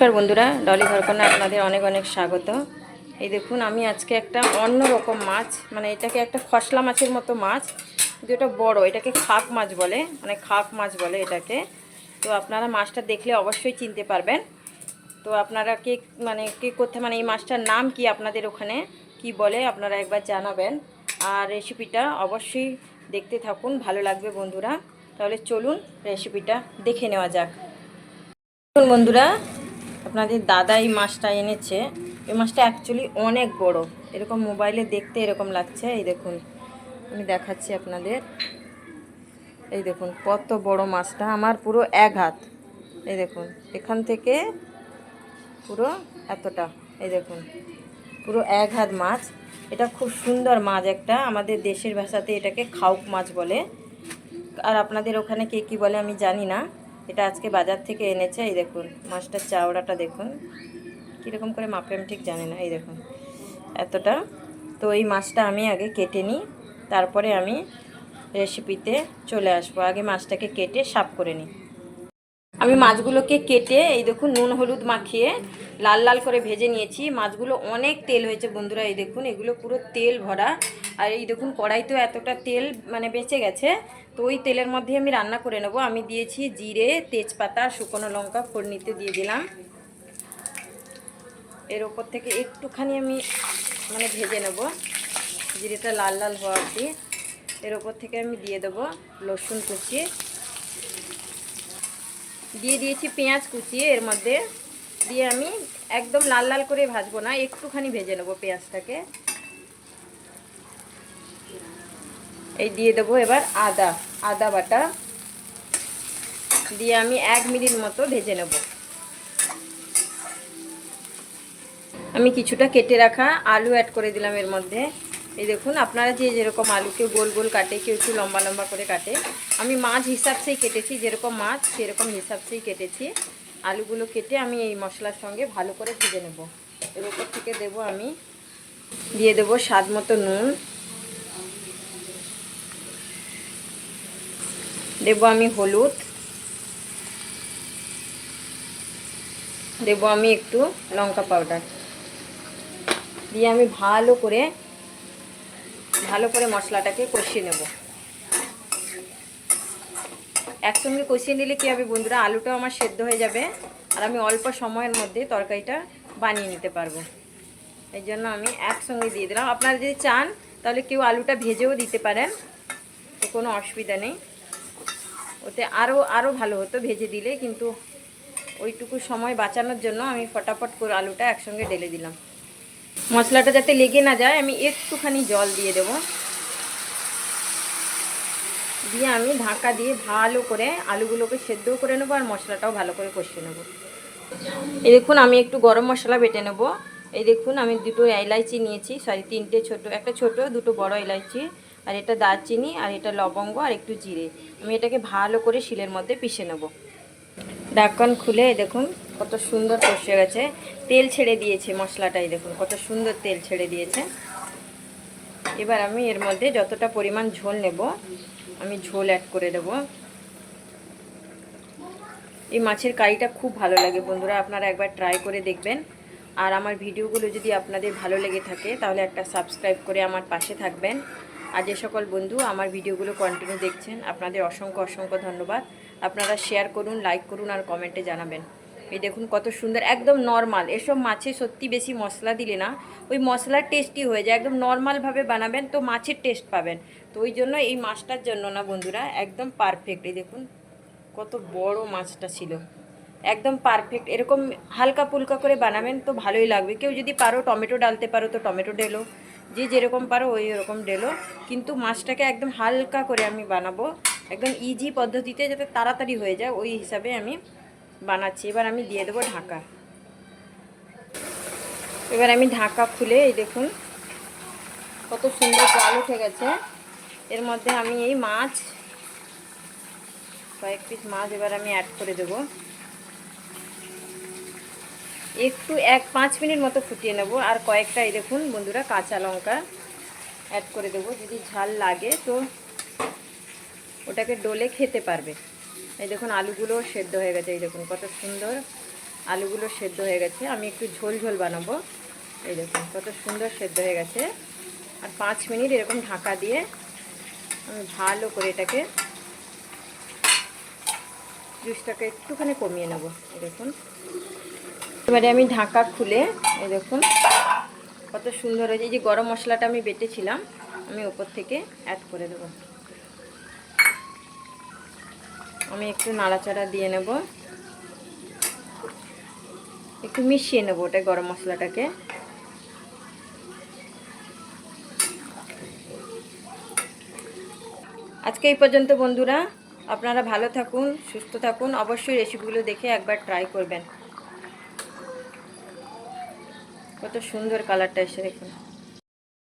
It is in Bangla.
নমস্কার বন্ধুরা, ডলি ঘরকন্যা আপনাদের অনেক অনেক স্বাগত। এই দেখুন, আমি আজকে একটা অন্য রকম মাছ মানে এটাকে একটা খসলা মাছের মতো মাছ, কিন্তু এটা বড়, এটাকে খাক মাছ বলে মানে খাক মাছ বলে এটাকে। তো আপনারা মাছটা দেখলে অবশ্যই চিনতে পারবেন। তো আপনারা কে মানে কে কোথায় মানে এই মাছটার নাম কি আপনাদের ওখানে, কি বলে আপনারা একবার জানাবেন। আর রেসিপিটা অবশ্যই দেখতে থাকুন, ভালো লাগবে বন্ধুরা। তাহলে চলুন রেসিপিটা দেখে নেওয়া যাক। বন্ধুরা আপনাদের দাদা এই মাছটা এনেছে। এই মাছটা অ্যাকচুয়ালি অনেক বড়। এরকম মোবাইলে দেখতে এরকম লাগছে। এই দেখুন, আমি দেখাচ্ছি আপনাদের। এই দেখুন, কত বড় মাছটা। আমার পুরো এক হাত। এই দেখুন, এখান থেকে পুরো এতটা। এই দেখুন, পুরো এক হাত মাছ। এটা খুব সুন্দর মাছ একটা। আমাদের দেশের ভাষাতে এটাকে খাউক মাছ বলে। আর আপনাদের ওখানে কে কী বলে আমি জানি না। এটা আজকে বাজার থেকে এনেছে, এই দেখুন, মাছটার চাওড়াটা দেখুন। কীরকম করে মাপে আমি ঠিক জানি না, এই দেখুন, এতটা। তো এই মাছটা আমি আগে কেটে নিই, তারপরে আমি রেসিপিতে চলে আসব। আগে মাছটাকে কেটে সাফ করে নিই। আমি মাছগুলোকে কেটে, এই দেখুন, নুন, হলুদ মাখিয়ে লাল লাল করে ভেজে নিয়েছি। মাছগুলো অনেক তেল হয়েছে বন্ধুরা, এই দেখুন, এগুলো পুরো তেল ভরা। আর এই দেখুন, কড়াইতেও এতটা তেল মানে বেঁচে গেছে, তো ওই তেলের মধ্যে আমি রান্না করে নেব। আমি দিয়েছি জিরে, তেজপাতা, শুকনো লঙ্কা, ফোড়নিতে দিয়ে দিলাম। এর ওপর থেকে একটুখানি আমি মানে ভেজে নেব। জিরেটা লাল লাল হওয়া অবধি। এর ওপর থেকে আমি দিয়ে দেবো রসুন কুচিয়ে দিয়ে দিয়েছি পেঁয়াজ কুচিয়ে এর মধ্যে দিয়ে আমি একদম লাল লাল করে ভাজবো না, একটুখানি ভেজে নেব পেঁয়াজটাকে। এই দিয়ে দেবো এবার আদা আদা বাটা। দিয়ে আমি এক মিনিট মতো ভেজে নেব। আমি কিছুটা কেটে রাখা আলু অ্যাড করে দিলাম এর মধ্যে। এই দেখুন, আপনারা যে যেরকম আলুকে গোল গোল কাটে, কেউ একটু লম্বা লম্বা করে কাটে, আমি মাছ হিসাবসেই কেটেছি, যেরকম মাছ সেরকম হিসাবসেই কেটেছি। আলুগুলো কেটে আমি এই মশলার সঙ্গে ভালো করে ভেজে নেব। এর উপর থেকে দেব আমি, দিয়ে দেব স্বাদ মতো নুন। দেব আমি হলুদ। দেব আমি একটু লঙ্কা পাউডার। দিয়ে আমি ভালো করে ভালো করে মশলাটাকে কষিয়ে নেব। একসঙ্গে কষিয়ে নিলে কী হবে বন্ধুরা? আলুটাও আমার সেদ্ধ হয়ে যাবে আর আমি অল্প সময়ের মধ্যে তরকারিটা বানিয়ে নিতে পারব। এই জন্য আমি একসঙ্গে দিয়ে দিলাম। আপনারা যদি চান, তাহলে কেউ আলুটা ভেজেও দিতে পারেন। তো কোনো অসুবিধা নেই। ওতে আরও আরও ভালো হতো ভেজে দিলে, কিন্তু ওইটুকু সময় বাঁচানোর জন্য আমি ফটাফট করে আলুটা একসঙ্গে ঢেলে দিলাম। মশলাটা যাতে লেগে না যায়, আমি একটুখানি জল দিয়ে দেব। দিয়ে আমি ঢাকা দিয়ে ভালো করে আলুগুলোকে সেদ্ধও করে নেব আর মশলাটাও ভালো করে কষিয়ে নেব। এই দেখুন, আমি একটু গরম মশলা বেটে নেব। এই দেখুন, আমি দুটো এলাইচি নিয়েছি সরি তিনটে ছোট, একটা ছোট, দুটো বড় এলাইচি, আর এটা দারচিনি, আর এটা লবঙ্গ, আর একটু জিরে। আমি এটাকে ভালো করে শিলের মধ্যে পিষে নেব। ঢাকন খুলে দেখুন কত সুন্দর কষে গেছে। তেল ছেড়ে দিয়েছে মশলাটাই, দেখুন, কত সুন্দর তেল ছেড়ে দিয়েছে। এবার আমি এর মধ্যে যতটা পরিমাণ ঝোল নেব, আমি ঝোল অ্যাড করে দেব। এই মাছের কারিটা খুব ভালো লাগে বন্ধুরা, আপনারা একবার ট্রাই করে দেখবেন। আর আমার ভিডিওগুলো যদি আপনাদের ভালো লেগে থাকে, তাহলে একটা সাবস্ক্রাইব করে আমার পাশে থাকবেন। আর যে সকল বন্ধু আমার ভিডিওগুলো কন্টিনিউ দেখছেন, আপনাদের অসংখ্য অসংখ্য ধন্যবাদ। আপনারা শেয়ার করুন লাইক করুন, আর কমেন্টে জানাবেন। এই দেখুন কত সুন্দর, একদম নর্মাল এসব মাছে সত্যি বেশি মশলা দিলে না, ওই মশলার টেস্টই হয়ে যায়। একদম নর্মালভাবে বানাবেন তো মাছের টেস্ট পাবেন। তো ওই জন্য এই মাছটার জন্য না বন্ধুরা, একদম পারফেক্ট এই দেখুন কত বড় মাছটা ছিল। একদম পারফেক্ট এরকম হালকা ফুলকা করে বানাবেন তো ভালোই লাগবে। কেউ যদি পারো টমেটো ডালতে পারো তো টমেটো ডেলো। যে যেরকম পারো ওই রকম ডেলো। কিন্তু মাছটাকে একদম হালকা করে আমি বানাবো। একদম ইজি পদ্ধতিতে যাতে তাড়াতাড়ি হয়ে যায়, ওই হিসাবে আমি বানাচ্ছি। এবার আমি দিয়ে দেবো ঢাকা। এবার আমি ঢাকা খুলে এই দেখুন, কত সুন্দর জল উঠে গেছে। এর মধ্যে আমি এই মাছ, কয়েক পিস মাছ এবার আমি অ্যাড করে দেব। একটু এক পাঁচ মিনিট মতো ফুটিয়ে নেব। আর কয়েকটা এই দেখুন বন্ধুরা কাঁচা লঙ্কা অ্যাড করে দেবো। যদি ঝাল লাগে তো ওটাকে ডোলে খেতে পারবে। এই দেখুন, আলুগুলো সেদ্ধ হয়ে গেছে। এই দেখুন, কত সুন্দর আলুগুলো সেদ্ধ হয়ে গেছে। আমি একটু ঝোল ঝোল বানাবো। এই দেখুন, কত সুন্দর সেদ্ধ হয়ে গেছে। আর পাঁচ মিনিট এরকম ঢাকা দিয়ে আমি ভালো করে এটাকে জুসটাকে একটুখানি কমিয়ে নেব। এই দেখুন। এবারে আমি ঢাকা খুলে, এই দেখুন, কত সুন্দর হয়েছে। এই যে গরম মশলাটা আমি বেটেছিলাম, আমি ওপর থেকে অ্যাড করে দেবো। আমি একটু নাড়াচাড়া দিয়ে নেব। একটু মিশিয়ে নেব ওটা গরম মশলাটাকে। আজকে এই পর্যন্ত বন্ধুরা, আপনারা ভালো থাকুন, সুস্থ থাকুন, অবশ্যই রেসিপিগুলো দেখে একবার ট্রাই করবেন। কত সুন্দর কালারটা এসে দেখুন।